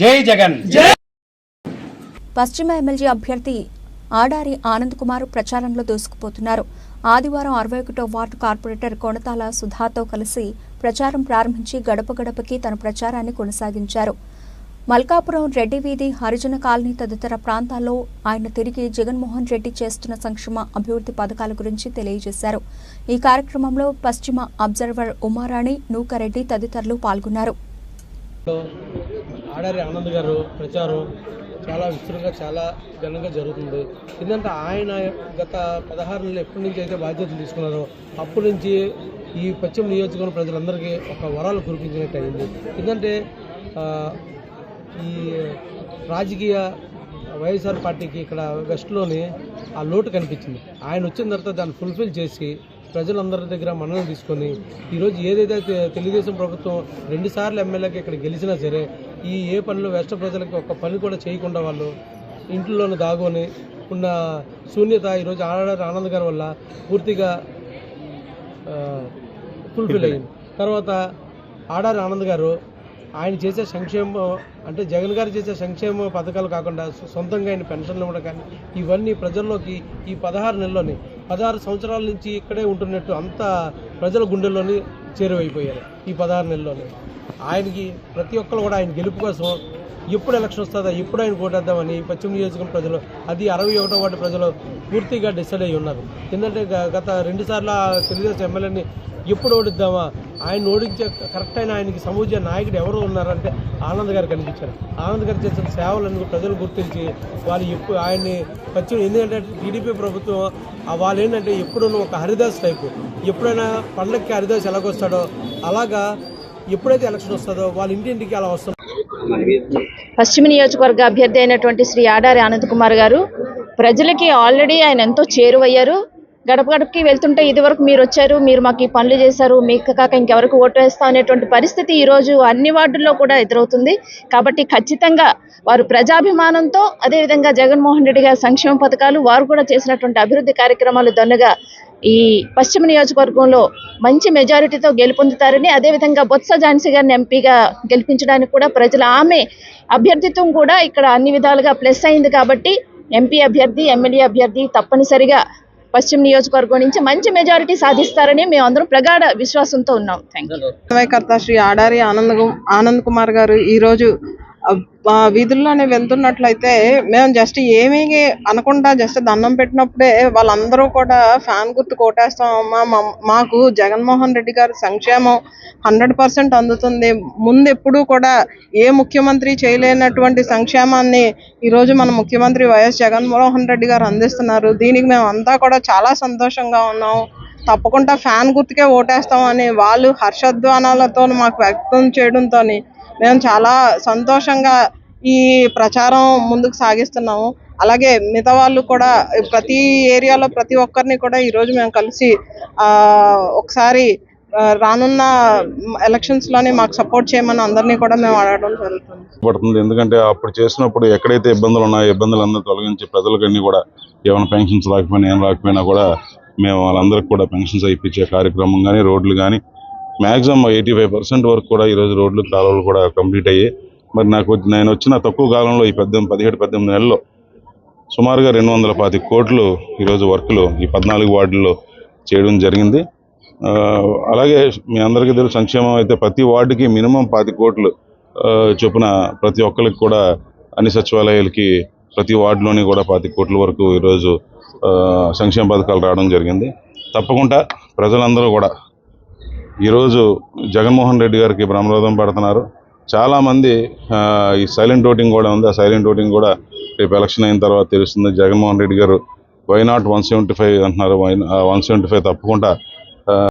జై జగన్. పశ్చిమ ఎమ్మెల్యే అభ్యర్థి ఆడారి ఆనంద్ కుమార్ ప్రచారంలో దూసుకుపోతున్నారు. ఆదివారం అరవై ఒకటో వార్డు కార్పొరేటర్ కొణతాల సుధాతో కలిసి ప్రచారం ప్రారంభించి గడప గడపకి తన ప్రచారాన్ని కొనసాగించారు. మల్కాపురం రెడ్డి వీధి హరిజన కాలనీ తదితర ప్రాంతాల్లో ఆయన తిరిగి జగన్మోహన్ రెడ్డి చేస్తున్న సంక్షేమ అభివృద్ధి పథకాల గురించి తెలియజేశారు. ఈ కార్యక్రమంలో పశ్చిమ అబ్జర్వర్ ఉమారాణి నూకారెడ్డి తదితరులు పాల్గొన్నారు. ఆడారి ఆనంద్ గారు ప్రచారం చాలా విస్తృతంగా చాలా ఘనంగా జరుగుతుంది. ఎందుకంటే ఆయన గత పదహారు నెలలు ఎప్పటి నుంచి అయితే బాధ్యతలు తీసుకున్నారో అప్పటి నుంచి ఈ పశ్చిమ నియోజకవర్గం ప్రజలందరికీ ఒక వరాలు కురిపించినట్టు అయింది. ఎందుకంటే ఈ రాజకీయ వైఎస్ఆర్ పార్టీకి ఇక్కడ వెస్ట్లోని ఆ లోటు కనిపించింది. ఆయన వచ్చిన తర్వాత దాన్ని ఫుల్ఫిల్ చేసి ప్రజలందరి దగ్గర మన్ననం తీసుకొని ఈరోజు ఏదైతే తెలుగుదేశం ప్రభుత్వం రెండుసార్లు ఎమ్మెల్యేకి ఇక్కడ గెలిచినా సరే ఈ ఏ పనులు వెస్ట్ ప్రజలకి ఒక పని కూడా చేయకుండా వాళ్ళు ఇంట్లోనే దాగుని ఉన్న శూన్యత ఈరోజు ఆడారు ఆనంద్ గారి వల్ల పూర్తిగా ఫుల్ఫిల్ అయింది. తర్వాత ఆడారి ఆనంద్ గారు ఆయన చేసే సంక్షేమ అంటే జగన్ గారు చేసే సంక్షేమ పథకాలు కాకుండా సొంతంగా ఆయన పెన్షన్లు కూడా కానీ ఇవన్నీ ప్రజల్లోకి ఈ పదహారు నెలల్లోని పదహారు సంవత్సరాల నుంచి ఇక్కడే ఉంటున్నట్టు అంతా ప్రజల గుండెల్లోని చేరువైపోయారు ఈ పదహారు నెలల్లోనే. ఆయనకి ప్రతి ఒక్కరు కూడా ఆయన గెలుపు కోసం ఎప్పుడు ఎలక్షన్ వస్తుందా ఎప్పుడు ఆయన ఓటేద్దామని పశ్చిమ నియోజకవర్గం ప్రజలు అది అరవై ఒకటో వాటి ప్రజలు పూర్తిగా డిసైడ్ అయి ఉన్నారు. ఎందుకంటే గత రెండుసార్లు తెలుగుదేశం ఎమ్మెల్యేని ఎప్పుడు ఓడిద్దామా? ఆయన ఓడించే కరెక్ట్ అయిన ఆయనకి సమూహ నాయకుడు ఎవరు ఉన్నారంటే ఆనంద్ గారు కనిపించారు. ఆనంద్ గారు చేసిన సేవలను ప్రజలు గుర్తించి వాళ్ళు ఎప్పుడు ఆయన్ని పశ్చిమ ఎందుకంటే టీడీపీ ప్రభుత్వం వాళ్ళు ఏంటంటే ఎప్పుడు ఒక హరిదాస్ టైపు. ఎప్పుడైనా పండగకి హరిదాస్ ఎలాగొస్తాడో అలాగా ఎప్పుడైతే ఎలక్షన్ వస్తుందో వాళ్ళ ఇంటింటికి అలా వస్తారు పశ్చిమ నియోజకవర్గ అభ్యర్థి అయినటువంటి శ్రీ ఆడారి ఆనంద్ కుమార్ గారు ప్రజలకి ఆల్రెడీ ఆయన ఎంతో చేరువయ్యారు. గడప గడపకి వెళ్తుంటే ఇదివరకు మీరు వచ్చారు మీరు మాకు ఈ పనులు చేశారు మీకు కాక ఇంకెవరికి ఓటు వేస్తాం అనేటువంటి పరిస్థితి ఈ రోజు అన్ని వార్డుల్లో కూడా ఎదురవుతుంది. కాబట్టి ఖచ్చితంగా వారు ప్రజాభిమానంతో అదేవిధంగా జగన్మోహన్ రెడ్డి గారి సంక్షేమ పథకాలు వారు కూడా చేసినటువంటి అభివృద్ధి కార్యక్రమాలు దన్నుగా ఈ పశ్చిమ నియోజకవర్గంలో మంచి మెజారిటీతో గెలుపొందుతారని అదేవిధంగా బొత్స ఝాన్సీ గారిని ఎంపీగా గెలిపించడానికి కూడా ప్రజలు ఆమె అభ్యర్థిత్వం కూడా ఇక్కడ అన్ని విధాలుగా ప్లస్ అయింది కాబట్టి ఎంపీ అభ్యర్థి ఎమ్మెల్యే అభ్యర్థి తప్పనిసరిగా పశ్చిమ నియోజకవర్గం నుంచి మంచి మెజారిటీ సాధిస్తారని మేము అందరం ప్రగాఢ విశ్వాసంతో ఉన్నాం. థ్యాంక్ యూ శ్రీ ఆడారి ఆనంద్ ఆనంద్ కుమార్ గారు ఈరోజు రోజు వీధుల్లోనే వెళ్తున్నట్లయితే మేము జస్ట్ ఏమీ అనకుండా జస్ట్ దండం పెట్టినప్పుడే వాళ్ళందరూ కూడా ఫ్యాన్ గుర్తు కోటేస్తామమ్మా మా- మాకు జగన్మోహన్ రెడ్డి గారి సంక్షేమం హండ్రెడ్ పర్సెంట్ అందుతుంది. ముందు ఎప్పుడూ కూడా ఏ ముఖ్యమంత్రి చేయలేనటువంటి సంక్షేమాన్ని ఈరోజు మన ముఖ్యమంత్రి వైఎస్ జగన్మోహన్ రెడ్డి గారు అందిస్తున్నారు. దీనికి మేము అంతా కూడా చాలా సంతోషంగా ఉన్నాం. తప్పకుండా ఫ్యాన్ గుర్తుకే ఓటేస్తామని వాళ్ళు హర్షధ్వానాలతో మాకు వ్యక్తం చేయడంతో మేము చాలా సంతోషంగా ఈ ప్రచారం ముందుకు సాగిస్తున్నాము. అలాగే మిగతా వాళ్ళు కూడా ప్రతి ఏరియాలో ప్రతి ఒక్కరిని కూడా ఈరోజు మేము కలిసి ఒకసారి రానున్న ఎలక్షన్స్లోనే మాకు సపోర్ట్ చేయమని అందరినీ కూడా మేము అడగడం జరుగుతుంది. పడుతుంది. ఎందుకంటే అప్పుడు చేసినప్పుడు ఎక్కడైతే ఇబ్బందులు ఉన్నాయో ఇబ్బందులు అందరూ తొలగించి ప్రజలకన్నీ కూడా ఏమైనా పెన్షన్స్ రాకపోయినా ఏం రాకపోయినా కూడా మేము వాళ్ళందరికీ కూడా పెన్షన్స్ ఇప్పించే కార్యక్రమం కానీ రోడ్లు కానీ మ్యాక్సిమం ఎయిటీ ఫైవ్ పర్సెంట్ వరకు కూడా ఈరోజు రోడ్లు కాలువలు కూడా కంప్లీట్ అయ్యాయి. మరి నాకు నేను వచ్చిన తక్కువ కాలంలో ఈ పద్దెనిమిది పదిహేడు పద్దెనిమిది నెలల్లో సుమారుగా రెండు వందల పాతి కోట్లు ఈరోజు వర్క్లు ఈ పద్నాలుగు వార్డుల్లో చేయడం జరిగింది. అలాగే మీ అందరికీ తెలుసు సంక్షేమం అయితే ప్రతి వార్డుకి మినిమం పాతి కోట్లు చొప్పున ప్రతి ఒక్కరికి కూడా అన్ని సచివాలయాలకి ప్రతి వార్డులోని కూడా పాతి కోట్ల వరకు ఈరోజు సంక్షేమ పథకాలు రావడం జరిగింది. తప్పకుండా ప్రజలందరూ కూడా ఈరోజు జగన్మోహన్ రెడ్డి గారికి బ్రహ్మరథం పడుతున్నారు. చాలామంది ఈ సైలెంట్ ఓటింగ్ కూడా ఉంది. ఆ సైలెంట్ ఓటింగ్ కూడా రేపు ఎలక్షన్ అయిన తర్వాత తెలుస్తుంది. Jaganmohan Reddy garu why not one seventy five అంటున్నారు వన్ సెవెంటీ ఫైవ్ తప్పకుండా